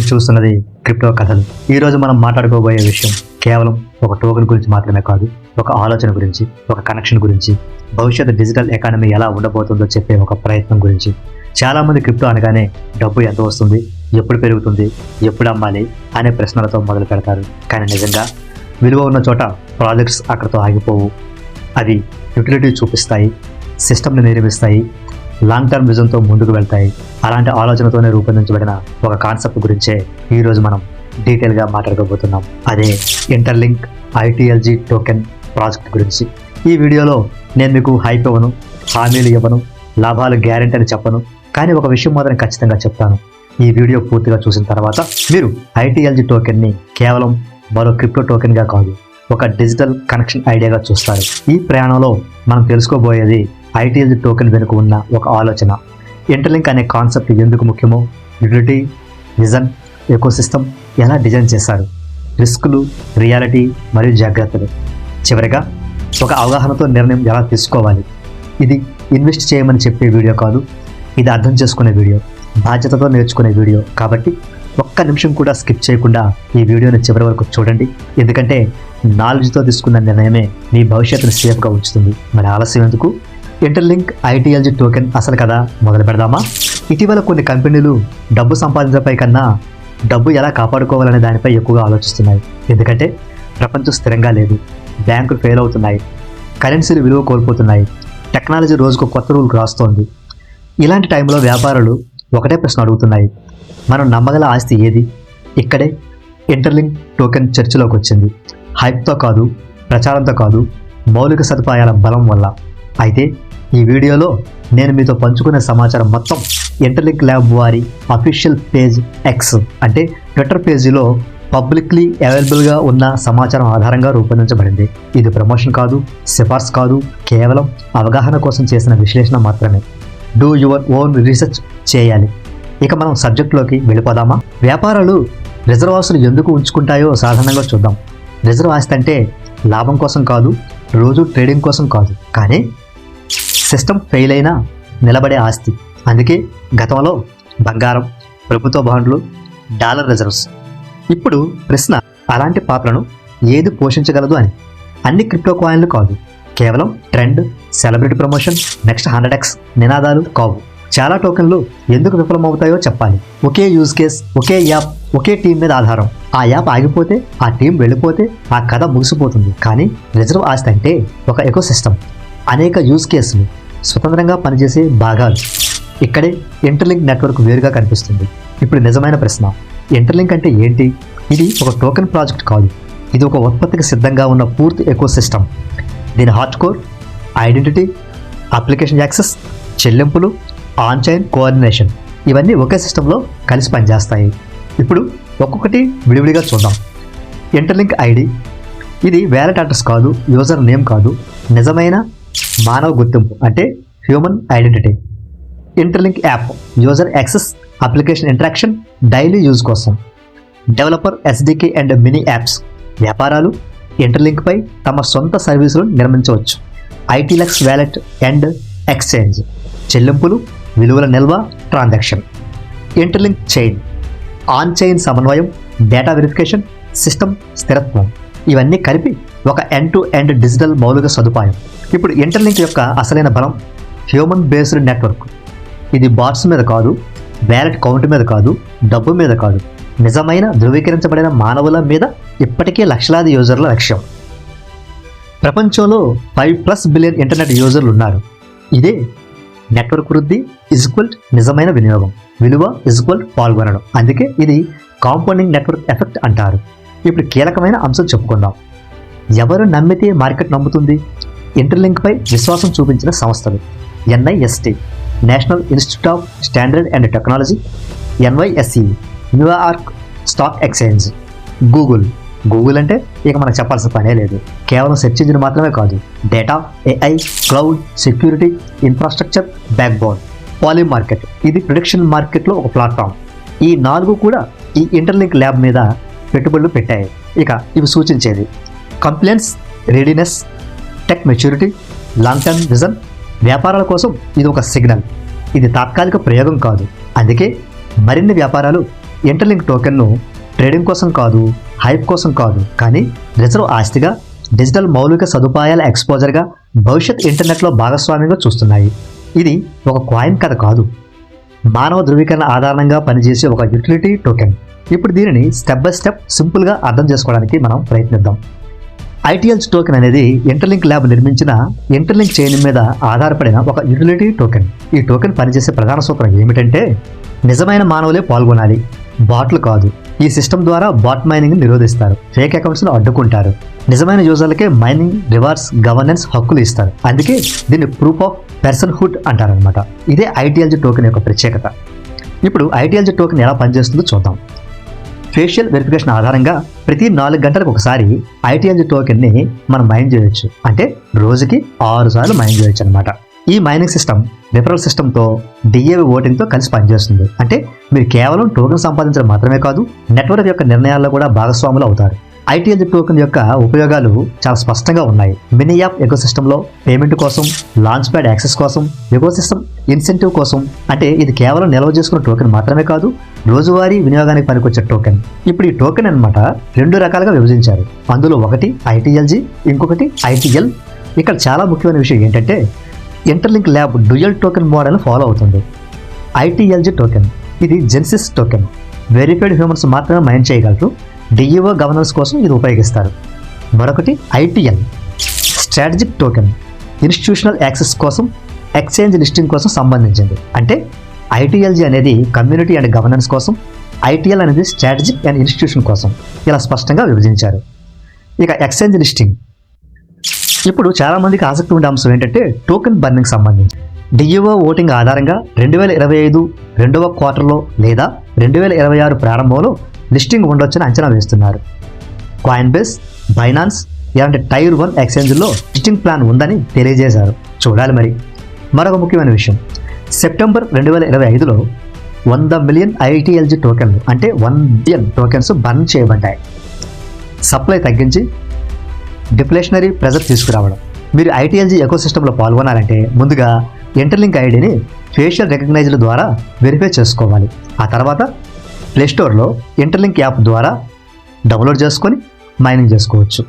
చూస్తున్నది క్రిప్టో కథలు. ఈ రోజు మనం మాట్లాడుకోబోయే విషయం కేవలం ఒక టోకెన్ గురించి మాత్రమే కాదు ఒక ఆలోచన గురించి ఒక కనెక్షన్ గురించి భవిష్యత్తు డిజిటల్ ఎకానమీ ఎలా ఉండబోతుందో చెప్పే ఒక ప్రయత్నం గురించి. చాలా మంది క్రిప్టో అనగానే డబ్బు ఎంత వస్తుంది ఎప్పుడు పెరుగుతుంది ఎప్పుడు అమ్మాలి అనే ప్రశ్నలతో మొదలు పెడతారు. కానీ నిజంగా విలువ ఉన్న చోట ప్రాజెక్ట్స్ అక్కడతో ఆగిపోవు. అది యూటిలిటీ చూపిస్తాయి సిస్టమ్ని నిర్మిస్తాయి లాంగ్ టర్మ్ విజన్తో ముందుకు వెళ్తాయి. అలాంటి ఆలోచనతోనే రూపొందించబడిన ఒక కాన్సెప్ట్ గురించే ఈరోజు మనం డీటెయిల్గా మాట్లాడుకోబోతున్నాం. అదే ఇంటర్లింక్ ఐటీఎల్జీ టోకెన్ ప్రాజెక్ట్ గురించి. ఈ వీడియోలో నేను మీకు హైప్ ఇవ్వను హామీలు ఇవ్వను లాభాలు గ్యారెంటీ అని చెప్పను కానీ ఒక విషయం మాత్రం ఖచ్చితంగా చెప్తాను. ఈ వీడియో పూర్తిగా చూసిన తర్వాత మీరు ఐటీఎల్జీ టోకెన్ని కేవలం మరో క్రిప్టో టోకెన్గా కాదు ఒక డిజిటల్ కనెక్షన్ ఐడియాగా చూస్తారు. ఈ ప్రయాణంలో మనం తెలుసుకోబోయేది ఐటీఎల్ టోకెన్ వెనుక ఉన్న ఒక ఆలోచన. ఇంటర్లింక్ అనే కాన్సెప్ట్ ఎందుకు ముఖ్యమో? యూటిలిటీ విజన్ ఎకోసిస్టమ్ ఎలా డిజైన్ చేశారు? రిస్కులు రియాలిటీ మరియు జాగ్రత్తలు. చివరిగా ఒక అవగాహనతో నిర్ణయం ఎలా తీసుకోవాలి? ఇది ఇన్వెస్ట్ చేయమని చెప్పే వీడియో కాదు ఇది అర్థం చేసుకునే వీడియో బాధ్యతతో నేర్చుకునే వీడియో కాబట్టి ఒక్క నిమిషం కూడా స్కిప్ చేయకుండా ఈ వీడియోని చివరి వరకు చూడండి. ఎందుకంటే నాలెడ్జ్తో తీసుకున్న నిర్ణయమే మీ భవిష్యత్తును సేఫ్గా ఉంచుతుంది. మరి ఆలస్యం ఎందుకు? ఇంటర్లింక్ ఐటీఎల్జీ టోకెన్ అసలు కదా? మొదలు పెడదామా? ఇటీవల కొన్ని కంపెనీలు డబ్బు సంపాదించడంపై కన్నా డబ్బు ఎలా కాపాడుకోవాలనే దానిపై ఎక్కువగా ఆలోచిస్తున్నాయి. ఎందుకంటే ప్రపంచం స్థిరంగా లేదు. బ్యాంకులు ఫెయిల్ అవుతున్నాయి. కరెన్సీలు విలువ కోల్పోతున్నాయి. టెక్నాలజీ రోజుకు కొత్త రూల్ రాస్తోంది. ఇలాంటి టైంలో వ్యాపారులు ఒకటే ప్రశ్న అడుగుతున్నాయి. మనం నమ్మగల ఆస్తి ఏది? ఇక్కడే ఇంటర్లింక్ టోకెన్ చర్చలోకి వచ్చింది. హైప్తో కాదు ప్రచారంతో కాదు మౌలిక సదుపాయాల బలం వల్ల. అయితే ఈ వీడియోలో నేను మీతో పంచుకునే సమాచారం మొత్తం ఇంటర్లింక్ ల్యాబ్ వారి అఫీషియల్ పేజ్ ఎక్స్ అంటే ట్విట్టర్ పేజీలో పబ్లిక్లీ అవైలబుల్గా ఉన్న సమాచారం ఆధారంగా రూపొందించబడింది. ఇది ప్రమోషన్ కాదు సిఫార్సు కాదు కేవలం అవగాహన కోసం చేసిన విశ్లేషణ మాత్రమే. డూ యువర్ ఓన్ రీసెర్చ్ చేయాలి. ఇక మనం సబ్జెక్ట్లోకి వెళ్ళిపోదామా? వ్యాపారాలు రిజర్వ్ ఆస్తులు ఎందుకు ఉంచుకుంటాయో సాధారణంగా చూద్దాం. రిజర్వ్ ఆస్తి అంటే లాభం కోసం కాదు రోజు ట్రేడింగ్ కోసం కాదు. కానీ సిస్టమ్ ఫెయిల్ అయినా నిలబడే ఆస్తి. అందుకే గతంలో బంగారం ప్రభుత్వ బాండ్లు డాలర్ రిజర్వ్స్. ఇప్పుడు ప్రశ్న అలాంటి పాత్రను ఏది పోషించగలదు అని? అన్ని క్రిప్టో కాయిన్లు కాదు. కేవలం trend celebrity promotion next hundred X నినాదాలు కావు. చాలా టోకెన్లు ఎందుకు విఫలమవుతాయో చెప్పాలి. ఒకే యూజ్ కేస్ ఒకే యాప్ ఒకే టీం మీద ఆధారం. ఆ యాప్ ఆగిపోతే ఆ టీం వెళ్ళిపోతే ఆ కథ ముగిసిపోతుంది. కానీ రిజర్వ్ ఆస్తి అంటే ఒక ఎకో సిస్టమ్ అనేక యూజ్ కేసులు స్వతంత్రంగా పనిచేసే భాగాలు ఇక్కడే ఇంటర్లింక్ నెట్వర్క్ వేరుగా కనిపిస్తుంది. ఇప్పుడు నిజమైన ప్రశ్న ఇంటర్లింక్ అంటే ఏంటి? ఇది ఒక టోకెన్ ప్రాజెక్ట్ కాదు. ఇది ఒక ఉత్పత్తికి సిద్ధంగా ఉన్న పూర్తి ఎకోసిస్టమ్ దీని hard core identity application access చెల్లింపులు ఆన్ చైన్ కోఆర్డినేషన్ ఇవన్నీ ఒకే సిస్టంలో కలిసి పనిచేస్తాయి. ఇప్పుడు ఒక్కొక్కటి విడివిడిగా చూద్దాం. ఇంటర్లింక్ ఐడి ఇది వ్యాలెట్ అడ్రస్ కాదు యూజర్ నేమ్ కాదు నిజమైన మానవ గుర్తింపు అంటే human identity Interlink app user access application interaction daily use కోసం. Developer SDK and mini apps వ్యాపారాలు ఇంటర్లింక్పై తమ సొంత సర్వీసులను నిర్మించవచ్చు. ఐటీలక్స్ వ్యాలెట్ అండ్ ఎక్స్చేంజ్ చెల్లింపులు విలువల నిల్వ transaction Interlink chain on chain సమన్వయం డేటా వెరిఫికేషన్ సిస్టమ్ స్థిరత్వం. ఇవన్నీ కలిపి ఒక ఎండ్ టు ఎండ్ డిజిటల్ మౌలిక సదుపాయం. ఇప్పుడు ఇంటర్లింక్ యొక్క అసలైన బలం హ్యూమన్ బేస్డ్ నెట్వర్క్. ఇది బాట్స్ మీద కాదు వ్యాలెట్ కౌంట్ మీద కాదు డబ్బు మీద కాదు. నిజమైన ధృవీకరించబడిన మానవుల మీద ఇప్పటికే లక్షలాది యూజర్ల లక్ష్యం. ప్రపంచంలో ఫైవ్ ప్లస్ బిలియన్ ఇంటర్నెట్ యూజర్లు ఉన్నారు. ఇదే నెట్వర్క్ వృద్ధి ఈక్వల్ నిజమైన వినియోగం. విలువ ఈక్వల్ పాల్గొనడం. అందుకే ఇది కాంపౌండింగ్ నెట్వర్క్ ఎఫెక్ట్ అంటారు. ఇప్పుడు కీలకమైన అంశం చెప్పుకుందాం. ఎవరు నమ్మితే మార్కెట్ నమ్ముతుంది? ఇంటర్లింక్పై విశ్వాసం చూపించిన సంస్థలు NIST national institute of standard and technology NYSE New York stock exchange Google. Google అంటే ఇక మనకు చెప్పాల్సిన పనే లేదు. కేవలం సెర్చ్ ఇంజిన్ మాత్రమే కాదు data AI cloud security infrastructure backbone Polymarket ఇది ప్రొడక్షన్ మార్కెట్లో ఒక ప్లాట్ఫామ్. ఈ నాలుగు కూడా ఈ ఇంటర్లింక్ ల్యాబ్ మీద పెట్టుబడులు పెట్టాయి. ఇక ఇవి సూచించేది. Complaints readiness tech maturity long term vision వ్యాపారాల కోసం ఇది ఒక సిగ్నల్ ఇది తాత్కాలిక ప్రయోగం కాదు. అందుకే మరిన్ని వ్యాపారాలు ఇంటర్లింక్ టోకెన్ను ట్రేడింగ్ కోసం కాదు హైప్ కోసం కాదు. కానీ రిజర్వ్ ఆస్తిగా డిజిటల్ మౌలిక సదుపాయాల ఎక్స్పోజర్గా భవిష్యత్ ఇంటర్నెట్లో భాగస్వామ్యంగా చూస్తున్నాయి. ఇది ఒక కాయిన్ కథ కాదు. మానవ ధృవీకరణ ఆధారంగా పనిచేసే ఒక యూటిలిటీ టోకెన్ ఇప్పుడు దీనిని స్టెప్ బై స్టెప్ సింపుల్గా అర్థం చేసుకోవడానికి మనం ప్రయత్నిద్దాం. ఐటీఎల్స్ టోకెన్ అనేది ఇంటర్లింక్ ల్యాబ్ నిర్మించిన ఇంటర్లింక్ చైన్ మీద ఆధారపడిన ఒక యూటిలిటీ టోకెన్ ఈ టోకెన్ పనిచేసే ప్రధాన సూత్రం ఏమిటంటే నిజమైన మానవులే పాల్గొనాలి. బాట్లు కాదు. ఈ సిస్టమ్ ద్వారా బాట్ మైనింగ్ నిరోధిస్తారు. ఫేక్ అకౌంట్స్ను అడ్డుకుంటారు. నిజమైన యూజర్లకే మైనింగ్ రివార్డ్స్ గవర్నెన్స్ హక్కులు ఇస్తారు. అందుకే దీన్ని ప్రూఫ్ ఆఫ్ పర్సన్ హుడ్ అంటారనమాట ఇదే ఐటీఎల్జీ టోకెన్ యొక్క ప్రత్యేకత. ఇప్పుడు ఐటీఎల్జీ టోకెన్ ఎలా పనిచేస్తుందో చూద్దాం. ఫేషియల్ వెరిఫికేషన్ ఆధారంగా ప్రతి నాలుగు గంటలకు ఒకసారి ఐటీఎల్జీ టోకెన్ని మనం మైన్ చేయొచ్చు. అంటే రోజుకి ఆరు సార్లు మైన్ చేయొచ్చు అనమాట ఈ మైనింగ్ సిస్టమ్ రిఫరల్ సిస్టమ్తో డిఏవి ఓటింగ్తో కలిసి పనిచేస్తుంది. అంటే మీరు కేవలం టోకెన్ సంపాదించడం మాత్రమే కాదు నెట్వర్క్ యొక్క నిర్ణయాల్లో కూడా భాగస్వాములు అవుతారు. ఐటీఎల్ టోకెన్ యొక్క ఉపయోగాలు చాలా స్పష్టంగా ఉన్నాయి. మినీ యాప్ ఎకోసిస్టంలో పేమెంట్ కోసం లాంచ్ ప్యాడ్ యాక్సెస్ కోసం ఎకోసిస్టమ్ ఇన్సెంటివ్ కోసం అంటే ఇది కేవలం నిల్వ చేసుకున్న టోకెన్ మాత్రమే కాదు రోజువారీ వినియోగానికి పనికొచ్చే టోకెన్. ఇప్పుడు ఈ టోకెన్ అన్నమాట రెండు రకాలుగా విభజించారు. అందులో ఒకటి ఐటీఎల్జీ ఇంకొకటి ఐటీఎల్. ఇక్కడ చాలా ముఖ్యమైన విషయం ఏంటంటే interlink lab dual token model follow అవుతుంది. ITLG token. ఇది జెన్సిస్ టోకెన్. వెరిఫైడ్ హ్యూమన్స్ మాత్రమే మైన్ చేయగలరు. డిఈఓ గవర్నెన్స్ కోసం ఇది ఉపయోగిస్తారు. మరొకటి ITN strategic token institutional access కోసం ఎక్స్చేంజ్ లిస్టింగ్ కోసం సంబంధించింది. అంటే ఐటీఎల్జీ అనేది కమ్యూనిటీ అండ్ గవర్నెన్స్ కోసం ఐటీఎల్ అనేది స్ట్రాటజిక్ అండ్ ఇన్స్టిట్యూషన్ కోసం ఇలా స్పష్టంగా విభజించారు. ఇక ఎక్స్చేంజ్ లిస్టింగ్ ఇప్పుడు చాలామందికి ఆసక్తి ఉండే అంశం ఏంటంటే టోకెన్ బర్నింగ్ సంబంధించి. డిఈఓ ఓటింగ్ ఆధారంగా రెండు వేల ఇరవై ఐదు రెండవ క్వార్టర్లో లేదా రెండు వేల ఇరవై ఆరు ప్రారంభంలో లిస్టింగ్ ఉండొచ్చని అంచనా వేస్తున్నారు. కాయిన్ బేస్ బైనాన్స్ ఇలాంటి టైర్ వన్ ఎక్స్చేంజ్లో లిస్టింగ్ ప్లాన్ ఉందని తెలియజేశారు. చూడాలి మరి. మరొక ముఖ్యమైన విషయం. సెప్టెంబర్ రెండు వేల ఇరవై ఐదులో వంద మిలియన్ ఐటీఎల్జీ టోకెన్లు అంటే వన్ బిలియన్ టోకెన్స్ బర్న్ చేయబడ్డాయి. సప్లై తగ్గించి డిప్లేషనరీ ప్రెజర్ తీసుకురావడం. మీరు ఐటీఎల్జీ ఎకోసిస్టంలో పాల్గొనాలంటే ముందుగా ఇంటర్లింక్ ఐడిని ఫేషియల్ రికగ్నైజ్ల ద్వారా వెరిఫై చేసుకోవాలి. ఆ తర్వాత ప్లేస్టోర్లో ఇంటర్లింక్ యాప్ ద్వారా డౌన్లోడ్ చేసుకొని మైనింగ్ చేసుకోవచ్చు.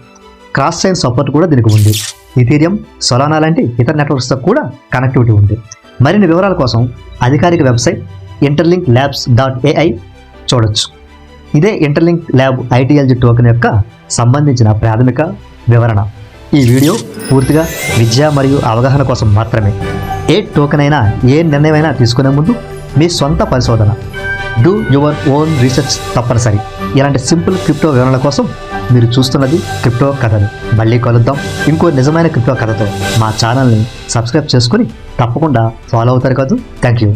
క్రాస్ చైన్ సపోర్ట్ కూడా దీనికి ఉంది. ఇథీరియం సొలానా లాంటి ఇతర నెట్వర్క్స్తో కూడా కనెక్టివిటీ ఉంది. మరిన్ని వివరాల కోసం అధికారిక website Interlink labs dot AI చూడొచ్చు ఇదే ఇంటర్లింక్ ల్యాబ్ ఐటీఎల్జీ టోకెన్ యొక్క సంబంధించిన ప్రాథమిక వివరణ. ఈ వీడియో పూర్తిగా విద్య మరియు అవగాహన కోసం మాత్రమే. ఏ టోకెన్ అయినా ఏ నిర్ణయమైనా తీసుకునే ముందు మీ సొంత పరిశోధన. డూ యువర్ ఓన్ రీసెర్చ్ తప్పనిసరి. ఇలాంటి సింపుల్ క్రిప్టో వివరణల కోసం మీరు చూస్తున్నది క్రిప్టో కథలు మళ్ళీ కలుద్దాం. ఇంకో నిజమైన క్రిప్టో కథతో మా ఛానల్ని సబ్స్క్రైబ్ చేసుకుని తప్పకుండా ఫాలో అవుతారు కదా. Thank you